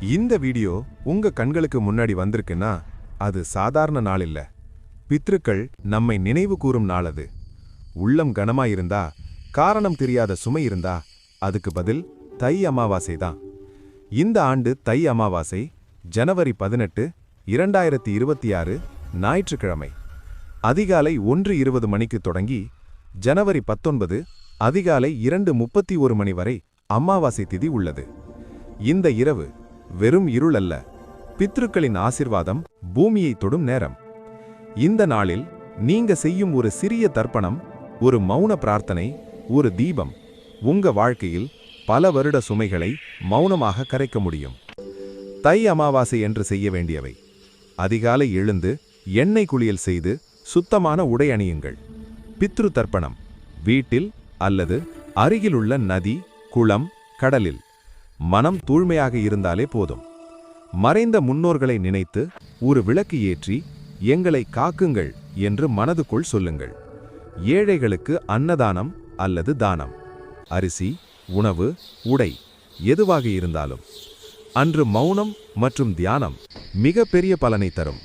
இந்த வீடியோ உங்க கண்களுக்கு முன்னாடி வந்திருக்குன்னா அது சாதாரண நாள் இல்ல. பித்ருக்கள் நம்மை நினைவு கூறும் நாள் அது. உள்ளம் கனமா இருந்தா காரணம் தெரியாத சுமை இருந்தா அதுக்கு பதில் தை அமாவாசை தான். இந்த ஆண்டு தை அமாவாசை ஜனவரி பதினெட்டு இரண்டாயிரத்தி இருபத்தி ஆறு ஞாயிற்றுக்கிழமை. அதிகாலை ஒன்று இருபது மணிக்கு தொடங்கி ஜனவரி பத்தொன்பது அதிகாலை இரண்டு முப்பத்தி ஒரு மணி வரை அமாவாசை திதி உள்ளது. இந்த இரவு வெறும் இருள் அல்ல. பித்ருக்களின் ஆசிர்வாதம் பூமியை தொடும் நேரம். இந்த நாளில் நீங்க செய்யும் ஒரு சிறிய தர்ப்பணம் ஒரு மௌன பிரார்த்தனை ஒரு தீபம் உங்க வாழ்க்கையில் பல வருட சுமைகளை மௌனமாக கரைக்க முடியும். தை அமாவாசை என்று செய்ய வேண்டியவை. அதிகாலை எழுந்து எண்ணெய் குளியல் செய்து சுத்தமான உடை அணியுங்கள். பித்ரு தர்ப்பணம் வீட்டில் அல்லது அருகிலுள்ள நதி குளம் கடலில். மனம் தூய்மையாக இருந்தாலே போதும். மறைந்த முன்னோர்களை நினைத்து ஒரு விளக்கு ஏற்றி எங்களை காக்குங்கள் என்று மனதுக்குள் சொல்லுங்கள். ஏழைகளுக்கு அன்னதானம் அல்லது தானம். அரிசி உணவு உடை எதுவாக இருந்தாலும். அன்று மௌனம் மற்றும் தியானம் மிகப்பெரிய பலனை தரும்.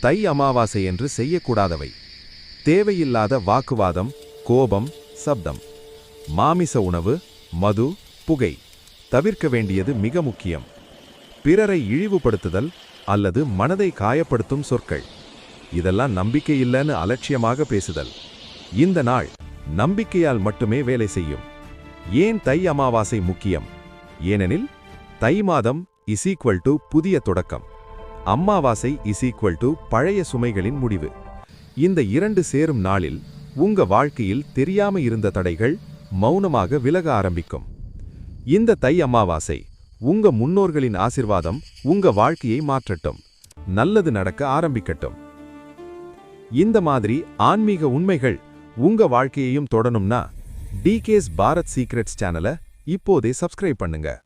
தை அமாவாசை என்று செய்யக்கூடாதவை. தேவையில்லாத வாக்குவாதம் கோபம் சப்தம். மாமிச உணவு மது புகை. தவிர்க்க வேண்டியது மிக முக்கியம். பிறரை இழிவுபடுத்துதல் அல்லது மனதை காயப்படுத்தும் சொற்கள். இதெல்லாம் நம்பிக்கை இல்லைன்னு அலட்சியமாக பேசுதல். இந்த நாள் நம்பிக்கையால் மட்டுமே வேலை செய்யும். ஏன் தை அமாவாசை முக்கியம்? ஏனெனில் தை மாதம் இஸ் ஈக்குவல் டு புதிய தொடக்கம். அம்மாவாசை இஸ் ஈக்குவல் டு பழைய சுமைகளின் முடிவு. இந்த இரண்டு சேரும் நாளில் உங்க வாழ்க்கையில் தெரியாம இருந்த தடைகள் மௌனமாக விலக ஆரம்பிக்கும். இந்த தை அமாவாசை உங்க முன்னோர்களின் ஆசிர்வாதம் உங்க வாழ்க்கையை மாற்றட்டும். நல்லது நடக்க ஆரம்பிக்கட்டும். இந்த மாதிரி ஆன்மீக உண்மைகள் உங்க வாழ்க்கையையும் தொடணும்னா டிகேஸ் பாரத் சீக்ரெட்ஸ் சேனலை இப்போதே சப்ஸ்கிரைப் பண்ணுங்க.